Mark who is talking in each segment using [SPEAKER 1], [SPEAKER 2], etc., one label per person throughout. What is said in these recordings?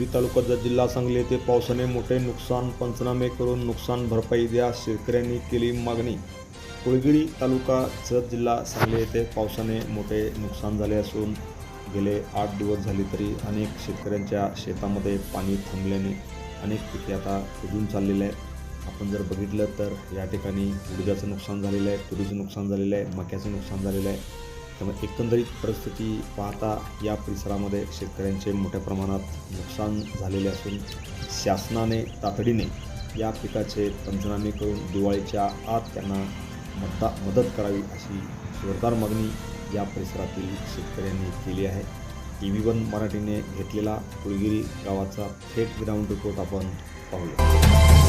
[SPEAKER 1] रत्नागिरी तालुका जिल्हा सांगली येथे पावसाने मोठे नुकसान पंचनामे करून नुकसान भरपाई द्या शेतकऱ्यांनी केली मागणी. कोळगिरी तालुका जत जिल्हा सांगली येथे पावसाने मोठे नुकसान झाले असून गेले आठ दिवस झाले तरी अनेक शेतकऱ्यांच्या शेतामध्ये पाणी थांबल्याने अनेक पिके आता कुजून चाललेले आहे आपण जर बघितलं तर या ठिकाणी उडीदाचं नुकसान झालेलं आहे तुरीचं नुकसान झालेलं आहे मक्याचं नुकसान झालेलं आहे. त्यामुळे एकंदरीत परिस्थिती पाहता या परिसरामध्ये शेतकऱ्यांचे मोठ्या प्रमाणात नुकसान झालेले असून शासनाने तातडीने या पिकाचे पंचनामे करून दिवाळीच्या आत त्यांना मदता मदत करावी अशी जोरदार मागणी या परिसरातील शेतकऱ्यांनी केली आहे. टी व्ही वन मराठीने घेतलेला कुळगिरी गावाचा थेट ग्राउंड रिपोर्ट आपण पाहूया.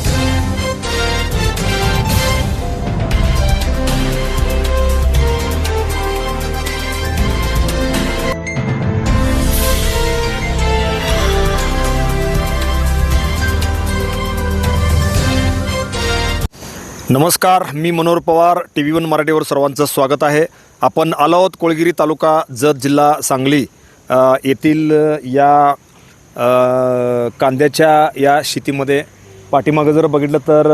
[SPEAKER 1] नमस्कार मी Manohar Pawar T V one मराठीवर सर्वांचं स्वागत आहे. आपण आलो आहोत कोळगिरी तालुका जत जिल्हा सांगली. येथील या कांद्याच्या या शेतीमध्ये पाठीमागं जर बघितलं तर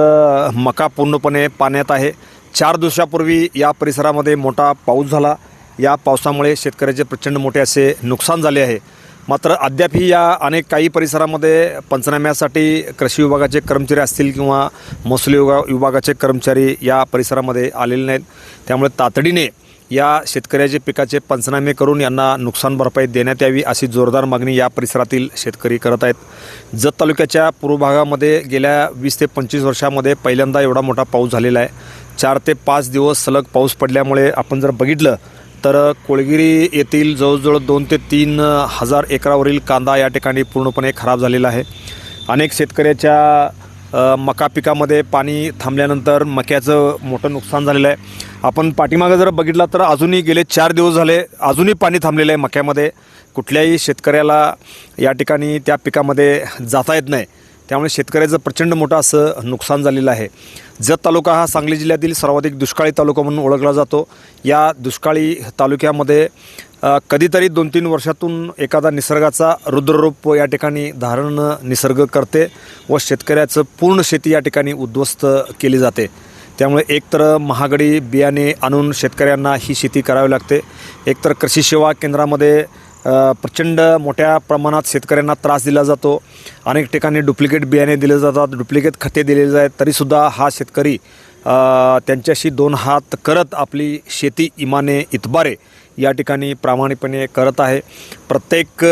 [SPEAKER 1] मका पूर्णपणे पाण्यात आहे. चार दिवसापूर्वी या परिसरामध्ये मोठा पाऊस झाला. या पावसामुळे शेतकऱ्याचे प्रचंड मोठे असे नुकसान झाले आहे. मात्र अद्यापही या अनेक काही परिसरामध्ये पंचनाम्यासाठी कृषी विभागाचे कर्मचारी असतील किंवा महसूल विभागा विभागाचे कर्मचारी या परिसरामध्ये आलेले नाहीत. त्यामुळे तातडीने या शेतकऱ्याचे पिकाचे पंचनामे करून यांना नुकसान भरपाई देण्यात यावी अशी जोरदार मागणी या परिसरातील शेतकरी करत आहेत. जत तालुक्याच्या पूर्व भागामध्ये गेल्या वीस ते पंचवीस वर्षामध्ये पहिल्यांदा एवढा मोठा पाऊस झालेला आहे. चार ते पाच दिवस सलग पाऊस पडल्यामुळे आपण जर बघितलं तर कोळगिरी येथील जवळजवळ दोन ते तीन हजार एकरावरील कांदा या ठिकाणी पूर्णपणे खराब झालेला आहे. अनेक शेतकऱ्याच्या मका पिकामध्ये पाणी थांबल्यानंतर मक्याचं मोठं नुकसान झालेलं आहे. आपण पाठीमागं जर बघितलं तर अजूनही गेले चार दिवस झाले अजूनही पाणी थांबलेलं आहे मक्यामध्ये. कुठल्याही शेतकऱ्याला या ठिकाणी त्या पिकामध्ये जाता येत नाही. त्यामुळे शेतकऱ्याचं प्रचंड मोठं असं नुकसान झालेलं आहे. जत तालुका हा सांगली जिल्ह्यातील सर्वाधिक दुष्काळी तालुका म्हणून ओळखला जातो. या दुष्काळी तालुक्यामध्ये कधीतरी दोन तीन वर्षातून एखादा निसर्गाचा रुद्ररूप या ठिकाणी धारण निसर्ग करते व शेतकऱ्याचं पूर्ण शेती या ठिकाणी उद्ध्वस्त केली जाते. त्यामुळे एकतर महागडी बियाणे आणून शेतकऱ्यांना ही शेती करावी लागते. एकतर कृषी सेवा केंद्रामध्ये प्रचंड मोठ्या प्रमाणात शेतकऱ्यांना त्रास दिला जातो. अनेक ठिकाणी डुप्लिकेट बियाणे दिले जातात डुप्लिकेट खते दिलेले जातात तरीसुद्धा हा शेतकरी त्यांच्याशी दोन हात करत आपली शेती इमाने इतबारे या ठिकाणी प्रामाणिकपणे करत आहे. प्रत्येक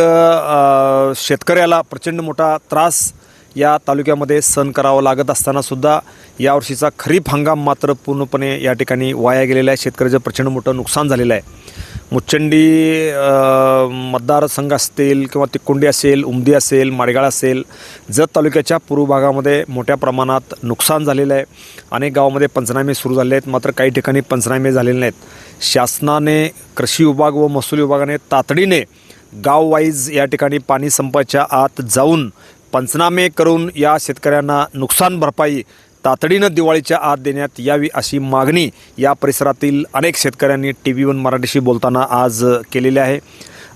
[SPEAKER 1] शेतकऱ्याला प्रचंड मोठा त्रास या तालुक्यामध्ये सहन करावं लागत असतानासुद्धा यावर्षीचा खरीप हंगाम मात्र पूर्णपणे या ठिकाणी वाया गेलेला आहे. शेतकऱ्याचं प्रचंड मोठं नुकसान झालेलं आहे. मुच्चंडी मतदारसंघ असतील किंवा तिकोंडी असेल उमदी असेल माडगाळ असेल जत तालुक्याच्या पूर्व भागामध्ये मोठ्या प्रमाणात नुकसान झालेलं आहे. अनेक गावामध्ये पंचनामे सुरू झाले आहेत मात्र काही ठिकाणी पंचनामे झालेले नाहीत. शासनाने कृषी विभाग व महसूल विभागाने तातडीने गाववाईज या ठिकाणी पाणी संपाच्या आत जाऊन पंचनामे करून या शेतकऱ्यांना नुकसान भरपाई तातडीनं दिवाळीच्या आत देण्यात यावी अशी मागणी या परिसरातील अनेक शेतकऱ्यांनी टी व्ही वन मराठीशी बोलताना आज केलेली आहे.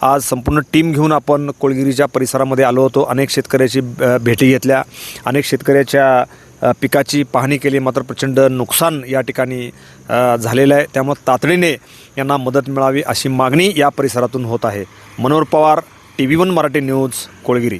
[SPEAKER 1] आज संपूर्ण टीम घेऊन आपण कोळगिरीच्या परिसरामध्ये आलो होतो. अनेक शेतकऱ्याची भेटी घेतल्या. अनेक शेतकऱ्याच्या पिकाची पाहणी केली. मात्र प्रचंड नुकसान या ठिकाणी झालेलं आहे. त्यामुळे तातडीने यांना मदत मिळावी अशी मागणी या परिसरातून होत आहे. Manohar Pawar T V one Marathi news Kolgiri.